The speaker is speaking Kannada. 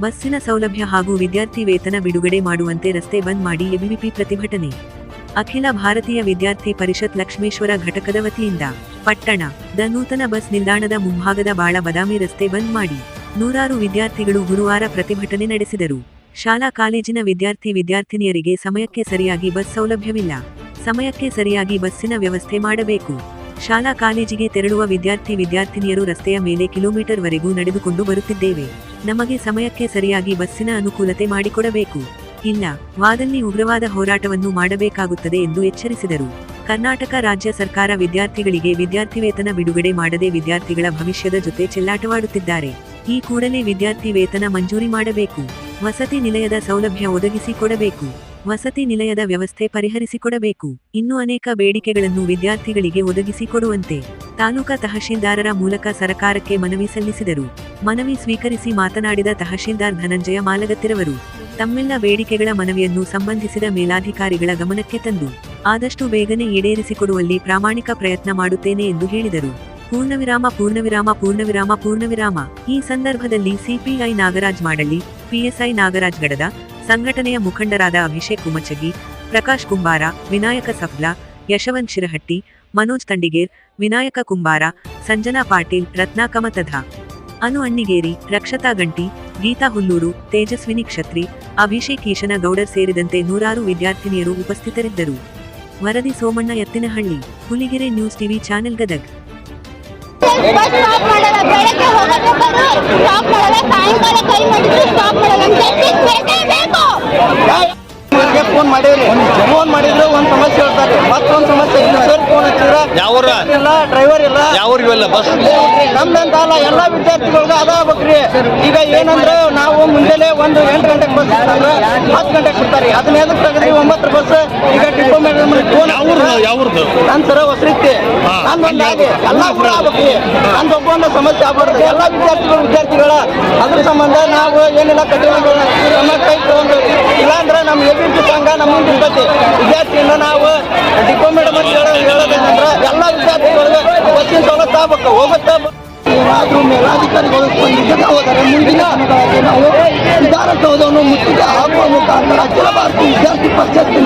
ಬಸ್ಸಿನ ಸೌಲಭ್ಯ ಹಾಗೂ ವಿದ್ಯಾರ್ಥಿ ವೇತನ ಬಿಡುಗಡೆ ಮಾಡುವಂತೆ ರಸ್ತೆ ಬಂದ್ ಮಾಡಿ ಎಬಿವಿಪಿ ಪ್ರತಿಭಟನೆ. ಅಖಿಲ ಭಾರತೀಯ ವಿದ್ಯಾರ್ಥಿ ಪರಿಷತ್ ಲಕ್ಷ್ಮೇಶ್ವರ ಘಟಕದ ವತಿಯಿಂದ ಪಟ್ಟಣ, ದ ನೂತನ ಬಸ್ ನಿಲ್ದಾಣದ ಮುಂಭಾಗದ ಬಾಳ ಬದಾಮಿ ರಸ್ತೆ ಬಂದ್ ಮಾಡಿ ನೂರಾರು ವಿದ್ಯಾರ್ಥಿಗಳು ಗುರುವಾರ ಪ್ರತಿಭಟನೆ ನಡೆಸಿದರು. ಶಾಲಾ ಕಾಲೇಜಿನ ವಿದ್ಯಾರ್ಥಿ ವಿದ್ಯಾರ್ಥಿನಿಯರಿಗೆ ಸಮಯಕ್ಕೆ ಸರಿಯಾಗಿ ಬಸ್ ಸೌಲಭ್ಯವಿಲ್ಲ. ಸಮಯಕ್ಕೆ ಸರಿಯಾಗಿ ಬಸ್ಸಿನ ವ್ಯವಸ್ಥೆ ಮಾಡಬೇಕು. ಶಾಲಾ ಕಾಲೇಜಿಗೆ ತೆರಳುವ ವಿದ್ಯಾರ್ಥಿ ವಿದ್ಯಾರ್ಥಿನಿಯರು ರಸ್ತೆಯ ಮೇಲೆ ಕಿಲೋಮೀಟರ್ ವರೆಗೂ ನಡೆದುಕೊಂಡು ಬರುತ್ತಿದ್ದೇವೆ. ನಮಗೆ ಸಮಯಕ್ಕೆ ಸರಿಯಾಗಿ ಬಸ್ಸಿನ ಅನುಕೂಲತೆ ಮಾಡಿಕೊಡಬೇಕು. ಇಲ್ಲ, ವಾದಲ್ಲಿ ಉಗ್ರವಾದ ಹೋರಾಟವನ್ನು ಮಾಡಬೇಕಾಗುತ್ತದೆ ಎಂದು ಎಚ್ಚರಿಸಿದರು. ಕರ್ನಾಟಕ ರಾಜ್ಯ ಸರ್ಕಾರ ವಿದ್ಯಾರ್ಥಿಗಳಿಗೆ ವಿದ್ಯಾರ್ಥಿ ವೇತನ ಬಿಡುಗಡೆ ಮಾಡದೆ ವಿದ್ಯಾರ್ಥಿಗಳ ಭವಿಷ್ಯದ ಜೊತೆ ಚೆಲ್ಲಾಟವಾಡುತ್ತಿದ್ದಾರೆ. ಈ ಕೂಡಲೇ ವಿದ್ಯಾರ್ಥಿ ವೇತನ ಮಂಜೂರಿ ಮಾಡಬೇಕು. ವಸತಿ ನಿಲಯದ ಸೌಲಭ್ಯ ಒದಗಿಸಿಕೊಡಬೇಕು ವಸತಿ ನಿಲಯದ ವ್ಯವಸ್ಥೆ ಪರಿಹರಿಸಿಕೊಡಬೇಕು. ಇನ್ನು ಅನೇಕ ಬೇಡಿಕೆಗಳನ್ನು ವಿದ್ಯಾರ್ಥಿಗಳಿಗೆ ಒದಗಿಸಿಕೊಡುವಂತೆ ತಾಲೂಕಾ ತಹಶೀಲ್ದಾರರ ಮೂಲಕ ಸರಕಾರಕ್ಕೆ ಮನವಿ ಸಲ್ಲಿಸಿದರು. ಮನವಿ ಸ್ವೀಕರಿಸಿ ಮಾತನಾಡಿದ ತಹಶೀಲ್ದಾರ್ ಧನಂಜಯ ಮಾಲಗತ್ತಿರವರು, ತಮ್ಮೆಲ್ಲ ಬೇಡಿಕೆಗಳ ಮನವಿಯನ್ನು ಸಂಬಂಧಿಸಿದ ಮೇಲಾಧಿಕಾರಿಗಳ ಗಮನಕ್ಕೆ ತಂದು ಆದಷ್ಟು ಬೇಗನೆ ಈಡೇರಿಸಿಕೊಡುವಲ್ಲಿ ಪ್ರಾಮಾಣಿಕ ಪ್ರಯತ್ನ ಮಾಡುತ್ತೇನೆ ಎಂದು ಹೇಳಿದರು. ಪೂರ್ಣವಿರಾಮ ಪೂರ್ಣವಿರಾಮ ಪೂರ್ಣವಿರಾಮ ಪೂರ್ಣವಿರಾಮ. ಈ ಸಂದರ್ಭದಲ್ಲಿ ಸಿಪಿಐ ನಾಗರಾಜ್ ಮಾಡಳ್ಳಿ, ಪಿಎಸ್ಐ ನಾಗರಾಜ್ ಗಡದ ಸಂಘಟನೆಯ ಮುಖಂಡರಾದ ಅಭಿಷೇಕ್ ಕುಮಚಗಿ ಪ್ರಕಾಶ್ ಕುಂಬಾರ, ವಿನಾಯಕ ಸಫ್ಲಾ, ಯಶವಂತ್ ಶಿರಹಟ್ಟಿ, ಮನೋಜ್ ತಂಡಿಗೇರ್, ವಿನಾಯಕ ಕುಂಬಾರ, ಸಂಜನಾ ಪಾಟೀಲ್, ರತ್ನಾಕಮ ತಧಾ, ಅನು ಅಣ್ಣಿಗೇರಿ, ರಕ್ಷತಾ ಗಂಟಿ, ಗೀತಾ ಹುಲ್ಲೂರು, ತೇಜಸ್ವಿನಿ ಕ್ಷತ್ರಿ, ಅಭಿಷೇಕ್ ಈಶನಗೌಡರ್ ಸೇರಿದಂತೆ ನೂರಾರು ವಿದ್ಯಾರ್ಥಿನಿಯರು ಉಪಸ್ಥಿತರಿದ್ದರು. ವರದಿ Somanna Ettinahalli Huligere news TV channel Gadag. ಮಾಡಿವ್ರಿ phone ಮಾಡಿದ್ರು ಒಂದ್ ಸಮಸ್ಯೆ ಹೇಳ್ತಾರೆ ಮತ್ತೊಂದ್ ಸಮಸ್ಯೆ ಇಲ್ಲ ಸರ್ ಫೋನ್ ಹಚ್ಚಿದ್ರ ಯಾವ್ರ ಇಲ್ಲ ಡ್ರೈವರ್ ಇಲ್ಲ. ಯಾವ್ರ ಇಲ್ಲ ಬಸ್ ನಮ್ದಂತ ಅಲ್ಲ ಎಲ್ಲಾ ವಿದ್ಯಾರ್ಥಿಗಳಿಗೆ ಅದ ಆಗ್ಬೇಕ್ರಿ. ಈಗ ಏನಂದ್ರೆ ನಾವು ಮುಂಜಾನೆ ಒಂದು ಎಂಟು ಗಂಟೆಗೆ ಬಸ್ ಇರ್ತಂದ್ರೆ ಹತ್ತು ಗಂಟೆಗೆ ಬಿಡ್ತಾರೆ. ಅದನ್ನ ಎದಕ್ ತೆಗೆದ್ರಿ ಒಂಬತ್ತು ಬಸ್ ಈಗ ಟಿಪ್ಪು ಮೇಡಮ್ ಫೋನ್ ಯಾವ್ರದ್ದು ನನ್ ಸರ ಹೊಸರಿತ್ತಿ ನಂದೊಂದು ಆಗಿ ಎಲ್ಲ ಕೂಡ ಆಗ್ಬೇಕ್ರಿ. ನಂದು ಒಬ್ಬೊಂದು ಸಮಸ್ಯೆ ಆಗ್ಬಾರ್ದು. ಎಲ್ಲ ವಿದ್ಯಾರ್ಥಿಗಳು ವಿದ್ಯಾರ್ಥಿಗಳ ಅದ್ರ ಸಂಬಂಧ ನಾವು ಏನೆಲ್ಲ ಕಠಿಣ ಎ ಸಂಘ ನಮ್ಮ ಮುಂದೆ ಇರ್ತೈತಿ. ವಿದ್ಯಾರ್ಥಿಯಿಂದ ನಾವು ಡಿಪೋ ಮೇಡಮ್ ಅಂತ ಹೇಳೋ ಹೇಳೋದೇನಂದ್ರೆ ಎಲ್ಲ ವಿದ್ಯಾರ್ಥಿಗಳಿಗೆ ಬಸ್ಸಿನ ಸವಲತ್ತು ಆಗ್ಬೇಕು. ಹೋಗುತ್ತೆ ಏನಾದರೂ ಮೇಲಾಧಿಕಾರಿಗಳು ಸ್ಪಂದಿಸದೆ ಹೋದರೆ ಮುಂದಿನ ನಾವು ವಿಧಾನಸೌಧವನ್ನು ಮುತ್ತಿಗೆ ಹಾಕುವ ಮುಖಾಂತರ ಅಖಿಲ ಭಾರತೀಯ ವಿದ್ಯಾರ್ಥಿ ಪರಿಷತ್ತಿಂದ